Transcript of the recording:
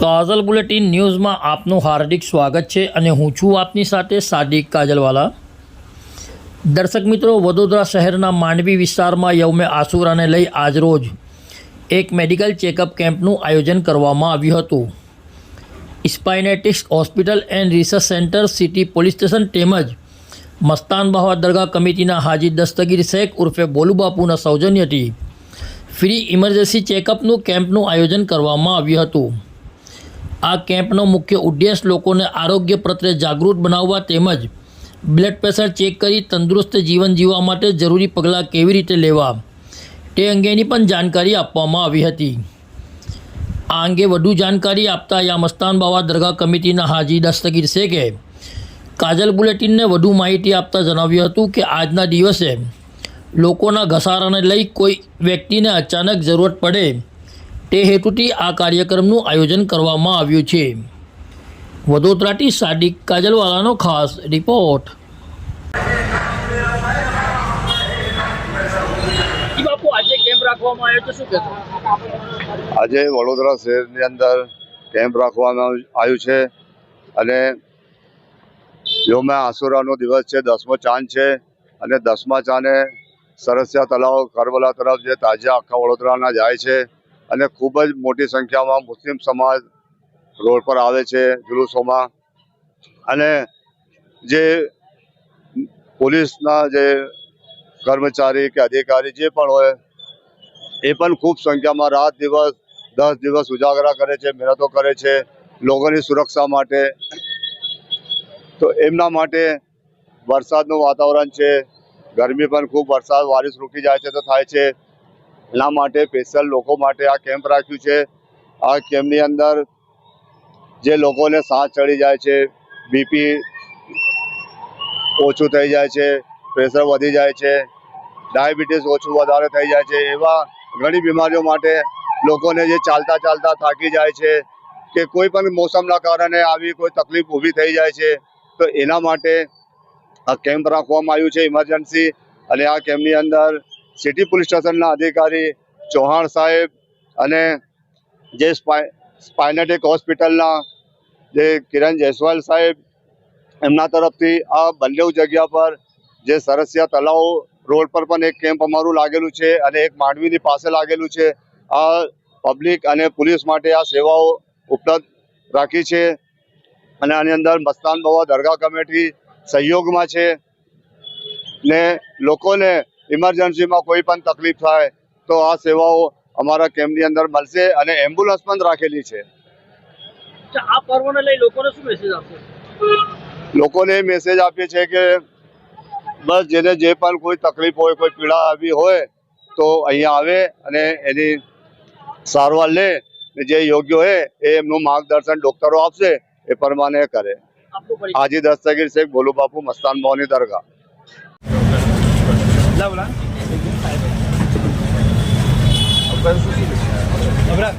કાજલ bulletin ન્યૂઝમાં આપનું હાર્દિક સ્વાગત છે અને હું છું આપની સાથે સાદિક કાજલવાલા. દર્શક મિત્રો, વડોદરા શહેરના માંડવી વિસ્તારમાં યૌમે આસુરાને લઈ આજરોજ એક મેડિકલ ચેકઅપ કેમ્પનું આયોજન કરવામાં આવ્યું હતું. Spinetics hospital and research centre city police station તેમજ મસ્તાન બાવા દરગાહ કમિટીના હાજી દસ્તગીર શેખ ઉર્ફે બોલુબાપુના સૌજન્યથી ફ્રી ઇમરજન્સી ચેકઅપનું કેમ્પનું આયોજન કરવામાં આવ્યું હતું. આ કેમ્પનો મુખ્ય ઉદ્દેશ લોકોને આરોગ્ય પ્રત્યે જાગૃત બનાવવા તેમજ બ્લડ પ્રેશર ચેક કરી તંદુરસ્ત જીવન જીવવા માટે જરૂરી પગલાં કેવી રીતે લેવા તે અંગેની પણ જાણકારી આપવામાં આવી હતી. આ અંગે વધુ જાણકારી આપતા યામસ્તાન બાવા દરગાહ કમિટીના હાજી દસ્તગીર શેખે કાજલ બુલેટિનને વધુ માહિતી આપતા જણાવ્યું હતું કે આજના દિવસે લોકોના ઘસારાને લઈ કોઈ વ્યક્તિને અચાનક જરૂરત પડે તે હેતુથી આ કાર્યક્રમનું આયોજન કરવામાં આવ્યું છે. વડોદરાથી સાદિક કાજલવાલાનો ખાસ રિપોર્ટ. આજે કેમ્પ રાખવામાં આવ્યો તો શું કહેશો? આજે વડોદરા શહેરની અંદર કેમ્પ રાખવામાં આવ્યું છે અને યોમે આસુરાનો દિવસ છે દસમો ચાંદ છે અને દસમા ચાંદે સરસિયા તળાવ કરબલા તરફ જે તાજા આખા વડોદરાના જાય છે. અને ખૂબ જ મોટી સંખ્યામાં મુસ્લિમ સમાજ રોડ પર આવે છે જુલુસોમાં. અને જે પોલીસના જે કર્મચારી કે અધિકારી જે પણ હોય, એ પણ ખૂબ સંખ્યામાં રાત દિવસ, દસ દિવસ ઉજાગરા કરે છે, મહેનતો કરે છે, લોકોની સુરક્ષા માટે. તો એમના માટે વરસાદનું વાતાવરણ છે. ગરમી પણ ખૂબ, વરસાદ વારીસ રૂકી જાય છે તો થાય છે. એના માટે સ્પેશિયલ લોકો માટે આ કેમ્પ રાખ્યું છે. આ કેમ્પની અંદર જે લોકોને સાંજ ચડી જાય છે બીપી ઓછું થઈ જાય છે પ્રેશર વધી જાય છે ડાયાબિટીસ ઓછું વધારે થઈ જાય છે, એવા ઘણી બીમારીઓ માટે લોકોને જે ચાલતા ચાલતા થાકી જાય છે કે કોઈ પણ મોસમના કારણે આવી કોઈ તકલીફ ઊભી થઈ જાય છે, તો એના માટે આ કેમ્પ રાખવામાં આવ્યું છે ઇમરજન્સી અને આ કેમ્પની અંદર સિટી પોલીસ સ્ટેશનના અધિકારી ચૌહાણ સાહેબ અને જે સ્પાઇનેટિક હોસ્પિટલના જે કિરણ જયસ્વાલ સાહેબ, એમના તરફથી આ બંને જગ્યા પર જે સરસિયા તલાવ રોડ પર પણ એક કેમ્પ અમારું લાગેલું છે અને એક માંડવીની પાસે લાગેલું છે. આ પબ્લિક અને પોલીસ માટે આ સેવાઓ ઉપલબ્ધ રાખી છે અને આની અંદર મસ્તાન બાવા દરગાહ કમિટી સહયોગમાં છે ને લોકોને ઇમરજન્સીમાં કોઈ પણ તકલીફ થાય તો આ સેવાઓ અમારા કેમ્પની અંદર મળશે અને એમ્બ્યુલન્સ પણ રાખેલી છે. આ પર્વને લઈ લોકોને શું મેસેજ આપશે? લોકોને મેસેજ આપીએ છીએ કે બસ જેને જે પણ કોઈ તકલીફ હોય કોઈ પીડા આવી હોય તો અહીંયા આવે અને એની સારવાર લે જે યોગ્ય હોય એ એમનું માર્ગદર્શન ડોક્ટરો આપશે એ પ્રમાણે કરે. હાજી દસ્તગીર શેખ બોલુ બાપુ મસ્તાન મોની દરગાહ. Laura. Abrazo.